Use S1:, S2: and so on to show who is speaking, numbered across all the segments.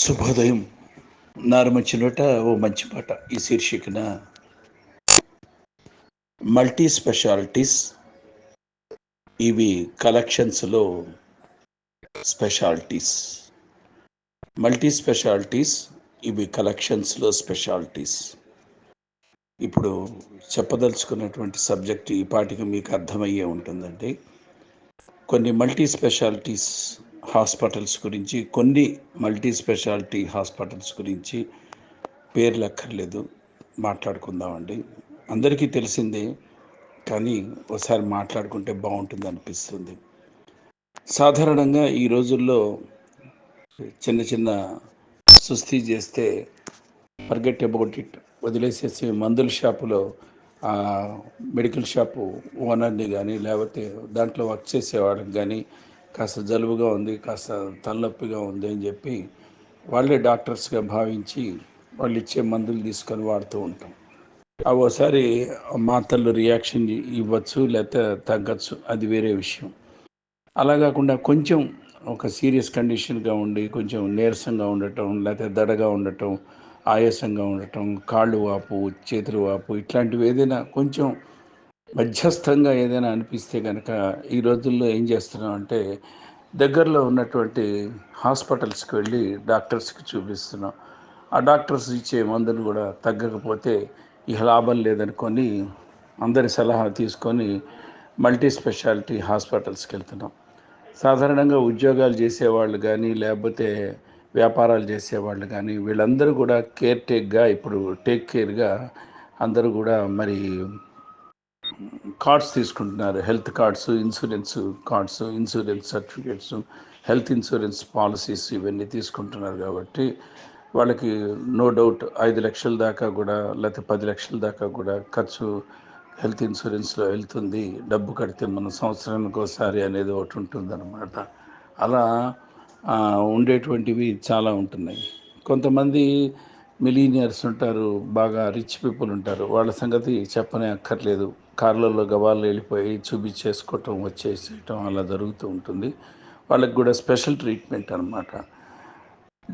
S1: శుభోదయం. నారుమంచి నోట ఓ మంచి పాట ఈ శీర్షికన. మల్టీ స్పెషాలిటీస్ ఇవి కలెక్షన్స్లో స్పెషాలిటీస్. మల్టీ స్పెషాలిటీస్ ఇవి కలెక్షన్స్లో స్పెషాలిటీస్. ఇప్పుడు చెప్పదలుచుకున్నటువంటి సబ్జెక్ట్ ఈ పాటికి మీకు అర్థమయ్యే ఉంటుందండి. కొన్ని మల్టీ స్పెషాలిటీస్ హాస్పిటల్స్ గురించి కొన్ని మల్టీ స్పెషాలిటీ హాస్పిటల్స్ గురించి పేర్లు అక్కర్లేదు మాట్లాడుకుందామండి. అందరికీ తెలిసిందే కానీ ఒకసారి మాట్లాడుకుంటే బాగుంటుంది అనిపిస్తుంది సాధారణంగా ఈ రోజుల్లో చిన్న చిన్న సుస్థి చేస్తే ఫర్గెట్ అబౌట్ ఇట్ వదిలేసేసి మందుల షాపులో మెడికల్ షాపు ఓనర్ని కానీ లేకపోతే దాంట్లో వర్క్ చేసేవాడికి కానీ కాస్త జలుబుగా ఉంది కాస్త తలనొప్పిగా ఉంది అని చెప్పి వాళ్ళే డాక్టర్స్గా భావించి వాళ్ళు ఇచ్చే మందులు తీసుకొని వాడుతూ ఉంటాం. అవి ఒకసారి మాతలు రియాక్షన్ ఇవ్వచ్చు లేకపోతే తగ్గచ్చు అది వేరే విషయం. అలా కాకుండా కొంచెం ఒక సీరియస్ కండిషన్గా ఉండి కొంచెం నీరసంగా ఉండటం లేకపోతే దడగా ఉండటం ఆయాసంగా ఉండటం కాళ్ళు వాపు చేతులు వాపు ఇట్లాంటివి ఏదైనా కొంచెం మధ్యస్థంగా ఏదైనా అనిపిస్తే కనుక ఈ రోజుల్లో ఏం చేస్తున్నాం అంటే దగ్గరలో ఉన్నటువంటి హాస్పిటల్స్కి వెళ్ళి డాక్టర్స్కి చూపిస్తున్నాం ఆ డాక్టర్స్ ఇచ్చే మందును కూడా తగ్గకపోతే ఇక లాభం లేదనుకొని అందరి సలహా తీసుకొని మల్టీ స్పెషాలిటీ హాస్పిటల్స్కి వెళ్తున్నాం. సాధారణంగా ఉద్యోగాలు చేసేవాళ్ళు కానీ లేకపోతే వ్యాపారాలు చేసేవాళ్ళు కానీ వీళ్ళందరూ కూడా కేర్ టేక్గా ఇప్పుడు టేక్ కేర్గా అందరూ కూడా మరి కార్డ్స్ తీసుకుంటున్నారు. Health cards insurance cards insurance certificates health insurance policies ఇవన్నీ తీసుకుంటున్నారు కాబట్టి వాళ్ళకి నో డౌట్ ఐదు లక్షల దాకా కూడా లేకపోతే పది లక్షల దాకా కూడా ఖర్చు హెల్త్ ఇన్సూరెన్స్లో వెళ్తుంది. డబ్బు కడితే మన సంవత్సరానికి ఒకసారి అనేది ఒకటి ఉంటుందన్నమాట. అలా ఉండేటువంటివి చాలా ఉంటున్నాయి. కొంతమంది మిలీనియర్స్ ఉంటారు బాగా రిచ్ పీపుల్ ఉంటారు. వాళ్ళ సంగతి చెప్పనే అక్కర్లేదు కార్లలో గవాళ్ళు వెళ్ళిపోయి చూపించేసుకోవటం వచ్చేసేయటం అలా జరుగుతూ ఉంటుంది. వాళ్ళకి కూడా స్పెషల్ ట్రీట్మెంట్ అనమాట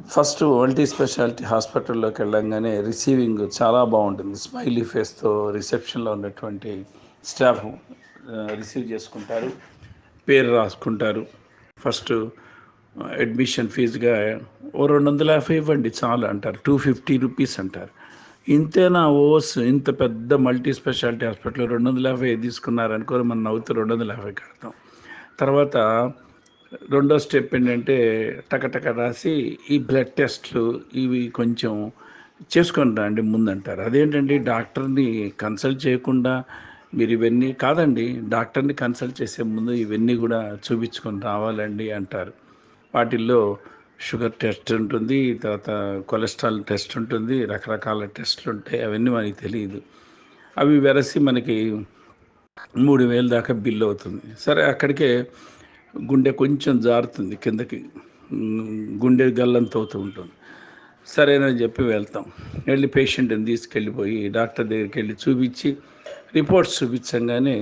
S1: ఫస్ట్ మల్టీ స్పెషాలిటీ హాస్పిటల్లోకి వెళ్ళంగానే రిసీవింగ్ చాలా బాగుంటుంది. స్మైలీ ఫేస్తో రిసెప్షన్లో ఉన్నటువంటి స్టాఫ్ రిసీవ్ చేసుకుంటారు. పేరు రాసుకుంటారు. ఫస్ట్ అడ్మిషన్ ఫీజుగా ఓ రెండు వందల యాభై ఇవ్వండి చాలు అంటారు. టూ ఫిఫ్టీ రూపీస్ అంటారు. ఇంతేనా ఓస్? ఇంత పెద్ద మల్టీ స్పెషాలిటీ హాస్పిటల్ రెండు వందల యాభై తీసుకున్నారనుకోని మనం నవ్వుతూ రెండు వందల యాభై కడతాం. తర్వాత రెండో స్టెప్ ఏంటంటే టకటక రాసి ఈ బ్లడ్ టెస్ట్లు ఇవి కొంచెం చేసుకొని రండి ముందంటారు. అదేంటండి? డాక్టర్ని కన్సల్ట్ చేయకుండా మీరు ఇవన్నీ కాదండి డాక్టర్ని కన్సల్ట్ చేసే ముందు ఇవన్నీ కూడా చూపించుకొని రావాలండి అంటారు. వాటిల్లో షుగర్ టెస్ట్ ఉంటుంది తర్వాత కొలెస్ట్రాల్ టెస్ట్ ఉంటుంది రకరకాల టెస్ట్లు ఉంటాయి అవన్నీ మనకి తెలియదు అవి వెరసి మనకి మూడు వేలు దాకా బిల్ అవుతుంది. సరే అక్కడికే గుండె కొంచెం జారుతుంది కిందకి గుండె గల్లంత అవుతూ ఉంటుంది. సరేనని చెప్పి వెళ్తాం. వెళ్ళి పేషెంట్ని తీసుకెళ్ళిపోయి డాక్టర్ దగ్గరికి వెళ్ళి చూపించి రిపోర్ట్స్ చూపించంగానే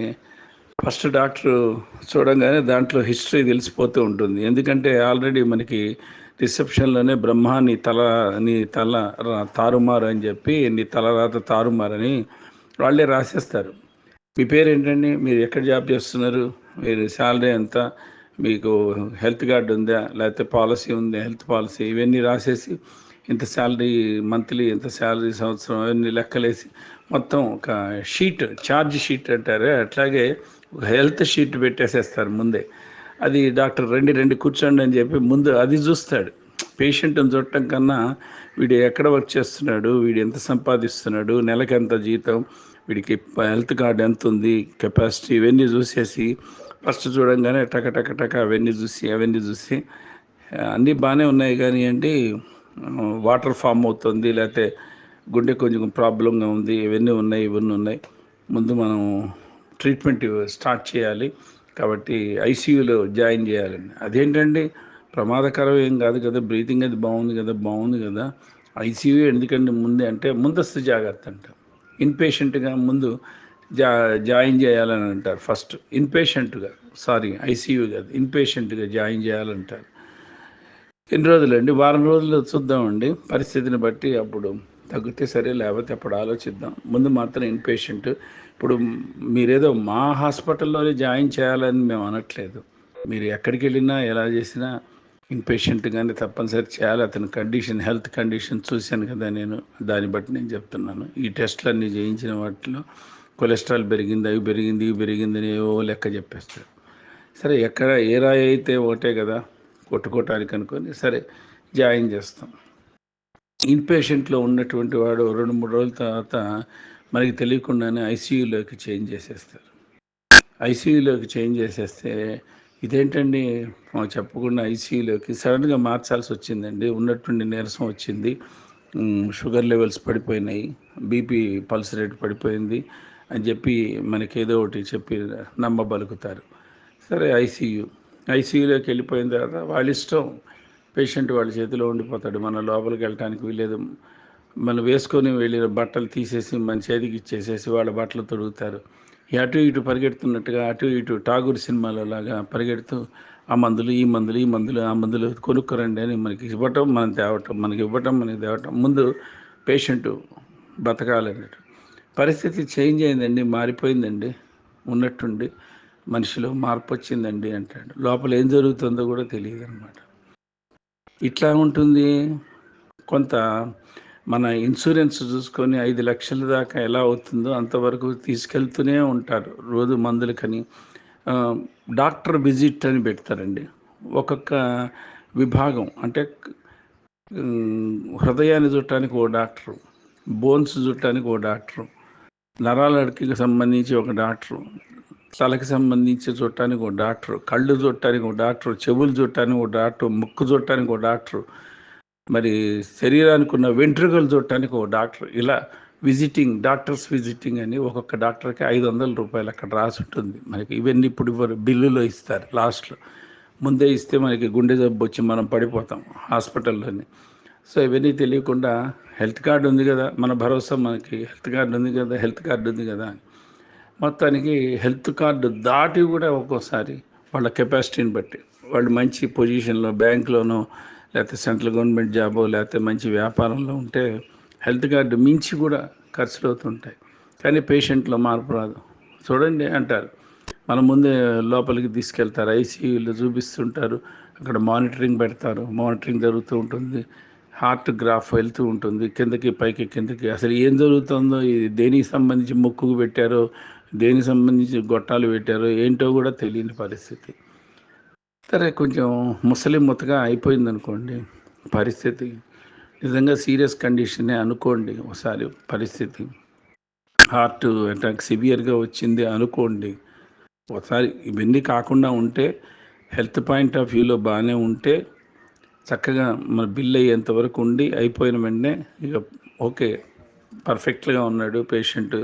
S1: ఫస్ట్ డాక్టర్ చూడంగానే దాంట్లో హిస్టరీ తెలిసిపోతూ ఉంటుంది. ఎందుకంటే ఆల్రెడీ మనకి రిసెప్షన్లోనే బ్రహ్మ నీ తల నీ తల తారుమారు అని చెప్పి నీ తల రాత తారుమారని వాళ్ళే రాసేస్తారు. మీ పేరు ఏంటండి మీరు ఎక్కడ జాబ్ చేస్తున్నారు? మీరు శాలరీ ఎంత? మీకు హెల్త్ కార్డు ఉందా? లేకపోతే పాలసీ ఉందా? హెల్త్ పాలసీ ఇవన్నీ రాసేసి ఇంత శాలరీ మంత్లీ ఇంత శాలరీ సంవత్సరం అవన్నీ లెక్కలేసి మొత్తం ఒక షీట్ ఛార్జ్ షీట్ అంటారు. అట్లాగే ఒక హెల్త్ షీట్ పెట్టేసేస్తారు ముందే. అది డాక్టర్ రెండు రెండు కూర్చోండి అని చెప్పి ముందు అది చూస్తాడు. పేషెంట్ని చూడటం కన్నా వీడు ఎక్కడ వర్క్ చేస్తున్నాడు వీడు ఎంత సంపాదిస్తున్నాడు నెలకి ఎంత జీతం వీడికి హెల్త్ కార్డు ఎంత ఉంది కెపాసిటీ ఇవన్నీ చూసేసి ఫస్ట్ చూడంగానే టక టక టక అవన్నీ చూసి అవన్నీ చూసి అన్నీ బాగానే ఉన్నాయి కానీ అండి వాటర్ ఫామ్ అవుతుంది లేకపోతే గుండె కొంచెం ప్రాబ్లంగా ఉంది ఇవన్నీ ఉన్నాయి ఇవన్నీ ఉన్నాయి. ముందు మనం ట్రీట్మెంట్ స్టార్ట్ చేయాలి. కాబట్టి ఐసీయూలో జాయిన్ చేయాలండి. అదేంటండి? ప్రమాదకరం ఏం కాదు కదా బ్రీతింగ్ అది బాగుంది కదా బాగుంది కదా. ఐసీయూ ఎందుకంటే ముందే అంటే ముందస్తు జాగ్రత్త అంట. ఇన్పేషెంట్గా ముందు జా జాయిన్ చేయాలని అంటారు. ఫస్ట్ ఇన్పేషెంట్గా సారీ ఐసీయూ కాదు ఇన్పేషెంట్గా జాయిన్ చేయాలంటారు. ఎన్ని రోజులండి? వారం రోజులు చూద్దామండి. పరిస్థితిని బట్టి అప్పుడు తగ్గితే సరే లేకపోతే అప్పుడు ఆలోచిద్దాం. ముందు మాత్రం ఇన్పేషెంట్. ఇప్పుడు మీరేదో మా హాస్పిటల్లోనే జాయిన్ చేయాలని మేము అనట్లేదు. మీరు ఎక్కడికి వెళ్ళినా ఎలా చేసినా ఇన్పేషెంట్ కానీ తప్పనిసరి చేయాలి. అతని కండిషన్ హెల్త్ కండిషన్ చూశాను కదా నేను. దాన్ని బట్టి నేను చెప్తున్నాను. ఈ టెస్టులన్నీ చేయించిన వాటిలో కొలెస్ట్రాల్ పెరిగింది అవి పెరిగింది ఇవి పెరిగిందని ఏవో లెక్క చెప్పేస్తారు. సరే ఎక్కడ ఏ రాయి అయితే ఒకటే కదా. కొట్టుకోవటానికి అనుకొని సరే జాయిన్ చేస్తాం. ఇన్పేషెంట్లో ఉన్నటువంటి వాడు రెండు మూడు రోజుల తర్వాత మనకి తెలియకుండానే ఐసీయూలోకి చేంజ్ చేసేస్తారు. ఐసీయూలోకి చేంజ్ చేసేస్తే ఇదేంటండి? చెప్పకుండా ఐసీయూలోకి సడన్గా మార్చాల్సి వచ్చిందండి. ఉన్నటువంటి నీరసం వచ్చింది. షుగర్ లెవెల్స్ పడిపోయినాయి. బీపీ పల్స్ రేట్ పడిపోయింది అని చెప్పి మనకి ఏదో ఒకటి చెప్పి నమ్మబలుకుతారు. సరే ఐసీయూ. ఐసీయూలోకి వెళ్ళిపోయిన తర్వాత వాళ్ళ ఇష్టం. పేషెంట్ వాళ్ళ చేతిలో ఉండిపోతాడు. మన లోపలికి వెళ్ళటానికి వీలేదు మనం వేసుకొని వెళ్ళిన బట్టలు తీసేసి మన చేతికి ఇచ్చేసేసి వాళ్ళ బట్టలు తొడుగుతారు. అటు ఇటు పరిగెడుతున్నట్టుగా అటు ఇటు టాగూర్ సినిమాలో లాగా పరిగెడుతూ ఆ మందులు ఈ మందులు ఈ మందులు ఆ మందులు కొనుక్కోరండి అని మనకి ఇవ్వటం మనం తేవటం మనకి ఇవ్వటం మనకి తేవటం. ముందు పేషెంట్ బతకాలన్నట్టు. పరిస్థితి చేంజ్ అయిందండి మారిపోయిందండి ఉన్నట్టుండి. మనిషిలో మార్పు వచ్చిందండి అంటాడు. లోపల ఏం జరుగుతుందో కూడా తెలియదు అనమాట ఇట్లా ఉంటుంది. కొంత మన ఇన్సూరెన్స్ చూసుకొని ఐదు లక్షల దాకా ఎలా అవుతుందో అంతవరకు తీసుకెళ్తూనే ఉంటారు. రోజు మందులకని డాక్టర్ విజిట్ అని పెడతారండి. ఒక్కొక్క విభాగం అంటే హృదయాన్ని చుట్టానికి ఓ డాక్టరు బోన్స్ చుట్టానికి ఓ డాక్టరు నరాలకి సంబంధించి ఒక డాక్టరు తలకి సంబంధించి చూడటానికి ఒక డాక్టర్ కళ్ళు చూడటానికి ఒక డాక్టర్ చెవులు చూడటానికి ఒక డాక్టర్ ముక్కు చూడటానికి ఒక డాక్టర్ మరి శరీరానికి ఉన్న వెంట్రుకలు చూడటానికి ఒక డాక్టర్ ఇలా విజిటింగ్ డాక్టర్స్ విజిటింగ్ అని ఒక్కొక్క డాక్టర్కి ఐదు వందల రూపాయలు అక్కడ రాసి ఉంటుంది. మనకి ఇవన్నీ ఇప్పుడు బిల్లులో ఇస్తారు లాస్ట్లో ముందే ఇస్తే మనకి గుండె జబ్బు వచ్చి మనం పడిపోతాం హాస్పిటల్లోని. సో ఇవన్నీ తెలియకుండా హెల్త్ కార్డు ఉంది కదా మన భరోసా మనకి హెల్త్ కార్డు ఉంది కదా హెల్త్ కార్డు ఉంది కదా అని. మొత్తానికి హెల్త్ కార్డు దాటి కూడా ఒక్కోసారి వాళ్ళ కెపాసిటీని బట్టి. వాళ్ళు మంచి పొజిషన్లో బ్యాంక్లోనో లేకపోతే సెంట్రల్ గవర్నమెంట్ జాబో లేకపోతే మంచి వ్యాపారంలో ఉంటే హెల్త్ కార్డు మించి కూడా ఖర్చులు అవుతుంటాయి కానీ పేషెంట్లో మార్పు రాదు. చూడండి అంటారు. మన ముందే లోపలికి తీసుకెళ్తారు. ఐసీయూలో చూపిస్తుంటారు. అక్కడ మానిటరింగ్ పెడతారు. మానిటరింగ్ జరుగుతూ ఉంటుంది. హార్ట్ గ్రాఫ్ వెళ్తూ ఉంటుంది. కిందకి పైకి కిందకి. అసలు ఏం జరుగుతుందో ఇది దేనికి సంబంధించి ముక్కుకు పెట్టారో దేనికి సంబంధించి గొట్టాలు పెట్టారో ఏంటో కూడా తెలియని పరిస్థితి. సరే కొంచెం ముసలి ముతగా అయిపోయింది అనుకోండి పరిస్థితి నిజంగా సీరియస్ కండిషనే అనుకోండి ఒకసారి పరిస్థితి. హార్ట్ అటాక్ సివియర్గా వచ్చింది అనుకోండి ఒకసారి ఇవన్నీ కాకుండా ఉంటే హెల్త్ పాయింట్ ఆఫ్ వ్యూలో బాగానే ఉంటే చక్కగా మన బిల్ అయ్యేంత వరకు ఉండి అయిపోయిన వెంటనే ఇక ఓకే పర్ఫెక్ట్గా ఉన్నాడు పేషెంట్.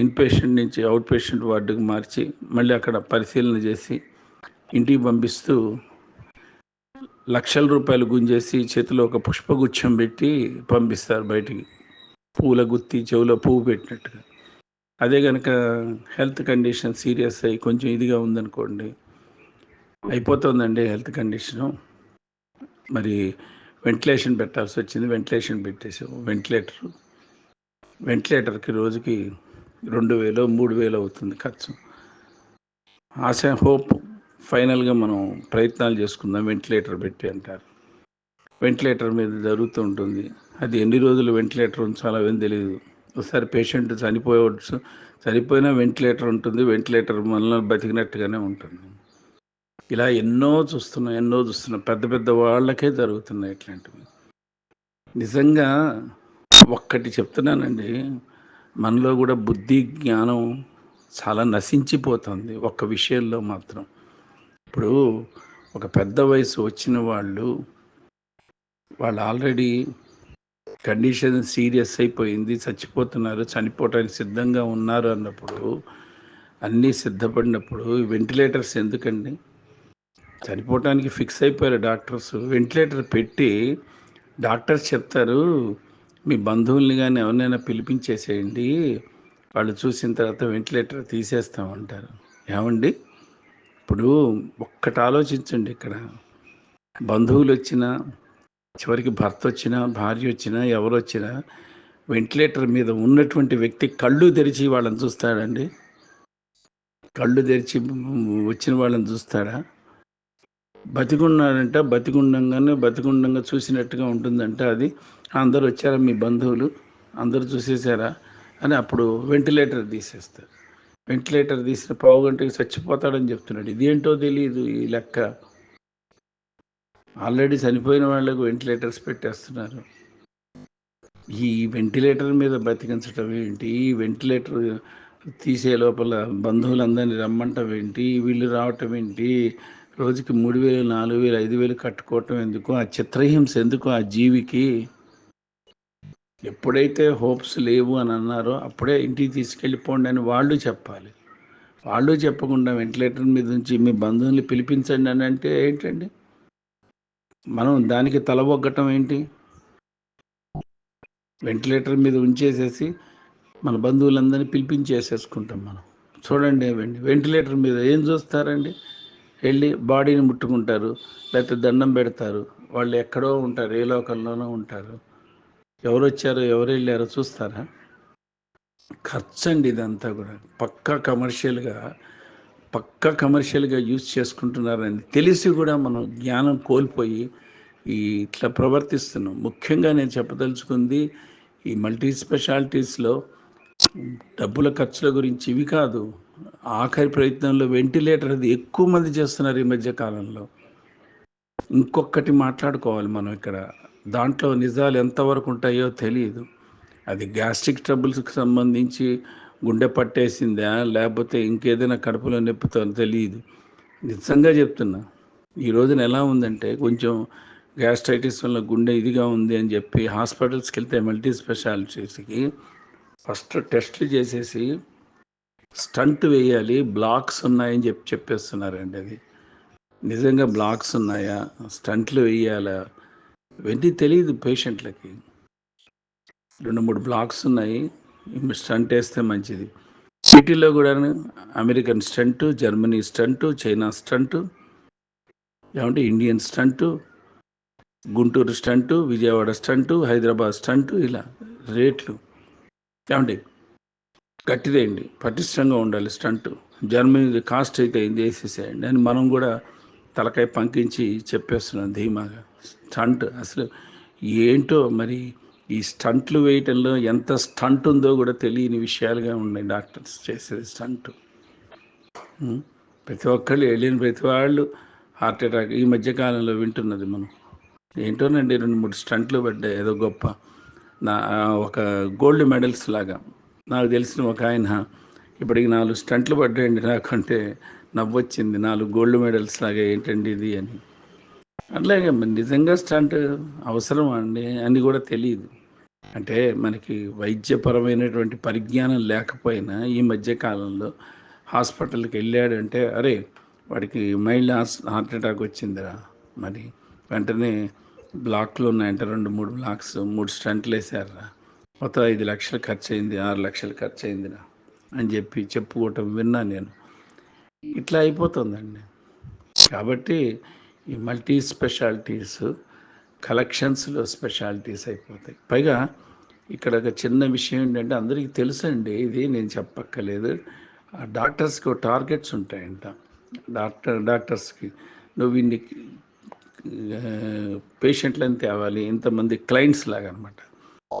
S1: ఇన్ పేషెంట్ నుంచి అవుట్ పేషెంట్ వార్డుకు మార్చి మళ్ళీ అక్కడ పరిశీలన చేసి ఇంటికి పంపిస్తూ లక్షల రూపాయలు గుంజేసి చేతిలో ఒక పుష్పగుచ్చం పెట్టి పంపిస్తారు బయటికి. పూల గుత్తి చెవిలో పువ్వు పెట్టినట్టుగా. అదే కనుక హెల్త్ కండిషన్ సీరియస్ అయ్యి కొంచెం ఇదిగా ఉందనుకోండి అయిపోతుందండి హెల్త్ కండిషను. మరి వెంటిలేషన్ పెట్టాల్సి వచ్చింది వెంటిలేషన్ పెట్టేసాము వెంటిలేటర్ వెంటిలేటర్కి రోజుకి రెండు వేలు మూడు వేలు అవుతుంది ఖర్చు. ఆశ హోప్ ఫైనల్గా మనం ప్రయత్నాలు చేసుకుందాం వెంటిలేటర్ పెట్టి అంటారు. వెంటిలేటర్ మీద జరుగుతూ ఉంటుంది. అది ఎన్ని రోజులు వెంటిలేటర్ ఉంచాలో ఏం తెలియదు ఒకసారి పేషెంట్ చనిపోవచ్చు. చనిపోయినా వెంటిలేటర్ ఉంటుంది. వెంటిలేటర్ మనల్ని బతికినట్టుగానే ఉంటుంది. ఇలా ఎన్నో చూస్తున్నాం ఎన్నో చూస్తున్నాం. పెద్ద పెద్ద వాళ్ళకే జరుగుతున్నాయి ఇట్లాంటివి. నిజంగా ఒక్కటి చెప్తున్నానండి. మనలో కూడా బుద్ధి జ్ఞానం చాలా నశించిపోతుంది ఒక్క విషయంలో మాత్రం. ఇప్పుడు ఒక పెద్ద వయసు వచ్చిన వాళ్ళు వాళ్ళు ఆల్రెడీ కండిషన్ సీరియస్ అయిపోయింది చచ్చిపోతున్నారు చనిపోవటానికి సిద్ధంగా ఉన్నారు అన్నప్పుడు అన్నీ సిద్ధపడినప్పుడు వెంటిలేటర్స్ ఎందుకండి? చనిపోవటానికి ఫిక్స్ అయిపోయారు డాక్టర్స్. వెంటిలేటర్ పెట్టి డాక్టర్స్ చెప్తారు మీ బంధువుల్ని కానీ ఎవరినైనా పిలిపించేసేయండి. వాళ్ళు చూసిన తర్వాత వెంటిలేటర్ తీసేస్తామంటారు ఏమండి? ఇప్పుడు ఒక్కటి ఆలోచించండి ఇక్కడ. బంధువులు వచ్చినా చివరికి భర్త వచ్చినా భార్య వచ్చినా ఎవరు వచ్చినా వెంటిలేటర్ మీద ఉన్నటువంటి వ్యక్తి కళ్ళు తెరిచి వాళ్ళని చూస్తాడండి. కళ్ళు తెరిచి వచ్చిన వాళ్ళని చూస్తాడా? బతికున్నాడంట బతికుండంగానే బతికుండంగా చూసినట్టుగా ఉంటుందంట అది. అందరు వచ్చారా మీ బంధువులు? అందరూ చూసేసారా అని అప్పుడు వెంటిలేటర్ తీసేస్తారు. వెంటిలేటర్ తీసిన పావు గంటకి చచ్చిపోతాడని చెప్తున్నాడు. ఇదేంటో తెలియదు ఈ లెక్క. ఆల్రెడీ చనిపోయిన వాళ్ళకు వెంటిలేటర్స్ పెట్టేస్తున్నారు. ఈ వెంటిలేటర్ మీద బతికించటం ఏంటి? ఈ వెంటిలేటర్ తీసే లోపల బంధువులందరినీ రమ్మంటం ఏంటి? వీళ్ళు రావటం ఏంటి? రోజుకి మూడు వేలు నాలుగు వేలు ఐదు వేలు కట్టుకోవటం ఎందుకు? ఆ చిత్రహింస ఎందుకు ఆ జీవికి? ఎప్పుడైతే హోప్స్ లేవు అని అన్నారో అప్పుడే ఇంటికి తీసుకెళ్ళిపోండి అని వాళ్ళు చెప్పాలి. వాళ్ళు చెప్పకుండా వెంటిలేటర్ మీద నుంచి మీ బంధువుల్ని పిలిపించండి అని అంటే ఏంటండి? మనం దానికి తలవొగ్గటం ఏంటి? వెంటిలేటర్ మీద ఉంచేసేసి మన బంధువులందరినీ పిలిపించేసేసుకుంటాం మనం. చూడండి వెంటిలేటర్ మీద ఏం చూస్తారండి? వెళ్ళి బాడీని ముట్టుకుంటారు లేకపోతే దండం పెడతారు. వాళ్ళు ఎక్కడో ఉంటారు ఏ లోకంలోనో ఉంటారు. ఎవరు వచ్చారో ఎవరు వెళ్ళారో చూస్తారా? ఖర్చు అండి ఇదంతా కూడా. పక్కా కమర్షియల్గా పక్కా కమర్షియల్గా యూజ్ చేసుకుంటున్నారని తెలిసి కూడా మనం జ్ఞానం కోల్పోయి ఈ ఇట్లా ప్రవర్తిస్తున్నాం. ముఖ్యంగా నేను చెప్పదలుచుకుంది ఈ మల్టీ స్పెషాలిటీస్లో డబ్బుల ఖర్చుల గురించి ఇవి కాదు. ఆఖరి ప్రయత్నంలో వెంటిలేటర్ అది ఎక్కువ మంది చేస్తున్నారు ఈ మధ్య కాలంలో. ఇంకొకటి మాట్లాడుకోవాలి మనం ఇక్కడ. దాంట్లో నిజాలు ఎంతవరకు ఉంటాయో తెలియదు అది గ్యాస్ట్రిక్ ట్రబుల్స్కి సంబంధించి గుండె పట్టేసిందా లేకపోతే ఇంకేదైనా కడుపులో నొప్పితో తెలియదు నిజంగా చెప్తున్నా ఈ రోజున ఎలా ఉందంటే కొంచెం గ్యాస్ట్రైటిస్ వల్ల గుండె ఇదిగా ఉంది అని చెప్పి హాస్పిటల్స్కి వెళ్తే మల్టీ స్పెషాలిటీస్కి ఫస్ట్ టెస్ట్లు చేసేసి స్టంట్ వేయాలి బ్లాక్స్ ఉన్నాయని చెప్పి చెప్పేస్తున్నారండి అది. నిజంగా బ్లాక్స్ ఉన్నాయా? స్టంట్లు వేయాలా? ఇవన్నీ తెలియదు పేషెంట్లకి. రెండు మూడు బ్లాక్స్ ఉన్నాయి. స్టంట్ వేస్తే మంచిది. సిటీలో కూడా American stent Germany stent China stent ఏమంటే Indian stent Guntur stent Vijayawada stent Hyderabad stent ఇలా రేట్లు. ఏమండి? గట్టిదేయండి పటిష్టంగా ఉండాలి స్టంట్. జర్మనీ కాస్ట్ అయితే ఏం చేసేసేయండి అని మనం కూడా తలకాయ పంకించి చెప్పేస్తున్నాను ధీమాగా. స్టంట్ అసలు ఏంటో మరి ఈ స్టంట్లు వేయటంలో ఎంత స్టంట్ ఉందో కూడా తెలియని విషయాలుగా ఉన్నాయి డాక్టర్స్ చేసేది స్టంట్. ప్రతి ఒక్కళ్ళు వెళ్ళిన ప్రతి వాళ్ళు హార్ట్ అటాక్ ఈ మధ్యకాలంలో వింటున్నది మనం. ఏంటోనండి రెండు మూడు స్టంట్లు పడ్డాయి ఏదో గొప్ప. నా ఒక గోల్డ్ మెడల్స్ లాగా. నాకు తెలిసిన ఒక ఆయన ఇప్పటికి నాలుగు స్టంట్లు పడ్డాయండి నాకంటే. నవ్వొచ్చింది. నాలుగు గోల్డ్ మెడల్స్ లాగా ఏంటండి ఇది అని. అట్లాగే నిజంగా స్టంట్ అవసరం అండి అని కూడా తెలియదు అంటే మనకి వైద్యపరమైనటువంటి పరిజ్ఞానం లేకపోయినా ఈ మధ్య కాలంలో హాస్పిటల్కి వెళ్ళాడంటే అరే వాడికి మైల్డ్ హార్ట్ అటాక్ వచ్చిందిరా. మరి వెంటనే బ్లాక్లు ఉన్నాయంటే రెండు మూడు బ్లాక్స్ మూడు స్టంట్లు వేసారా మొత్తం ఐదు లక్షలు ఖర్చు అయింది ఆరు లక్షలు ఖర్చు అయిందిరా అని చెప్పి చెప్పుకోవటం విన్నా నేను. ఇట్లా అయిపోతుందండి. కాబట్టి ఈ మల్టీ స్పెషాలిటీస్ కలెక్షన్స్లో స్పెషాలిటీస్ అయిపోతాయి. పైగా ఇక్కడ ఒక చిన్న విషయం ఏంటంటే అందరికీ తెలుసండి ఇది నేను చెప్పక్కర్లేదు. డాక్టర్స్కి టార్గెట్స్ ఉంటాయంట. డాక్టర్ డాక్టర్స్కి నువ్వు ఇన్ని పేషెంట్లను తేవాలి ఇంతమంది క్లయింట్స్ లాగా అనమాట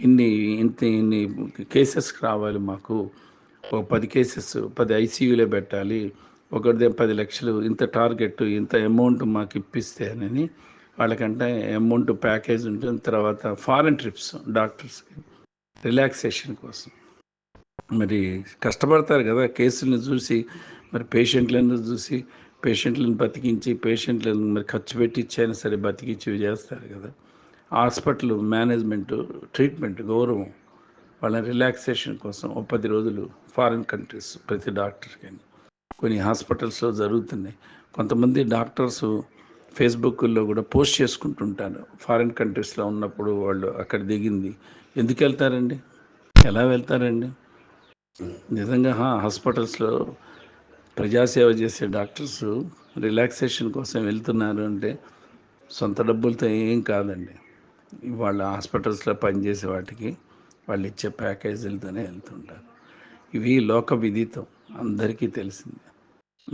S1: ఇన్ని ఇంత ఇన్ని కేసెస్కి రావాలి మాకు. ఒక పది కేసెస్ పది ఐసీయూలో పెట్టాలి. ఒకటిదే పది లక్షలు ఇంత టార్గెట్ ఇంత అమౌంట్ మాకు ఇప్పిస్తే అని వాళ్ళకంటే అమౌంట్ ప్యాకేజ్ ఉంటుంది తర్వాత ఫారెన్ ట్రిప్స్ డాక్టర్స్కి రిలాక్సేషన్ కోసం. మరి కష్టపడతారు కదా కేసులను చూసి మరి పేషెంట్లను చూసి పేషెంట్లను బతికించి పేషెంట్లను మరి ఖర్చు పెట్టి ఇచ్చైనా సరే బతికించి చేస్తారు కదా. హాస్పిటల్ మేనేజ్మెంట్ ట్రీట్మెంట్ గౌరవం వాళ్ళ రిలాక్సేషన్ కోసం ఒక పది రోజులు ఫారిన్ కంట్రీస్ ప్రతి డాక్టర్కి కొన్ని హాస్పిటల్స్లో జరుగుతున్నాయి. కొంతమంది డాక్టర్స్ ఫేస్బుక్లో కూడా పోస్ట్ చేసుకుంటుంటారు. ఫారిన్ కంట్రీస్లో ఉన్నప్పుడు వాళ్ళు అక్కడ దిగింది. ఎందుకు వెళ్తారండి? ఎలా వెళ్తారండి? నిజంగా హాస్పిటల్స్లో ప్రజాసేవ చేసే డాక్టర్స్ రిలాక్సేషన్ కోసం వెళ్తున్నారు అంటే సొంత డబ్బులతో ఏం కాదండి. వాళ్ళ హాస్పిటల్స్లో పనిచేసే వాటికి వాళ్ళు ఇచ్చే ప్యాకేజీలతోనే వెళ్తుంటారు. ఇవి లోక విదితం. అందరికీ తెలిసింది.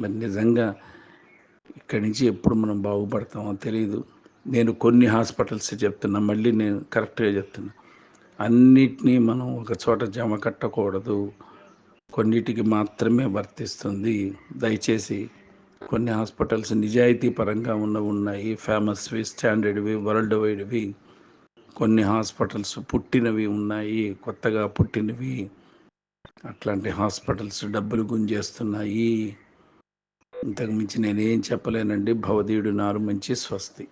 S1: మరి నిజంగా ఇక్కడి నుంచి ఎప్పుడు మనం బాగుపడతామో తెలియదు నేను కొన్ని హాస్పిటల్స్ చెప్తున్నా మళ్ళీ నేను కరెక్ట్గా చెప్తున్నా. అన్నిటినీ మనం ఒక చోట జమ కట్టకూడదు. కొన్నిటికి మాత్రమే వర్తిస్తుంది. దయచేసి కొన్ని హాస్పిటల్స్ నిజాయితీ పరంగా ఉన్న ఉన్నాయి. ఫేమస్వి స్టాండర్డ్వి వరల్డ్ వైడ్వి. కొన్ని హాస్పిటల్స్ పుట్టినవి ఉన్నాయి. కొత్తగా పుట్టినవి. అట్లాంటి హాస్పిటల్స్ డబ్బులు గుంజేస్తున్నాయి. ఇంతకు మించి నేనేం చెప్పలేనండి. భవదీయుడు నారు మంచి స్వస్తి.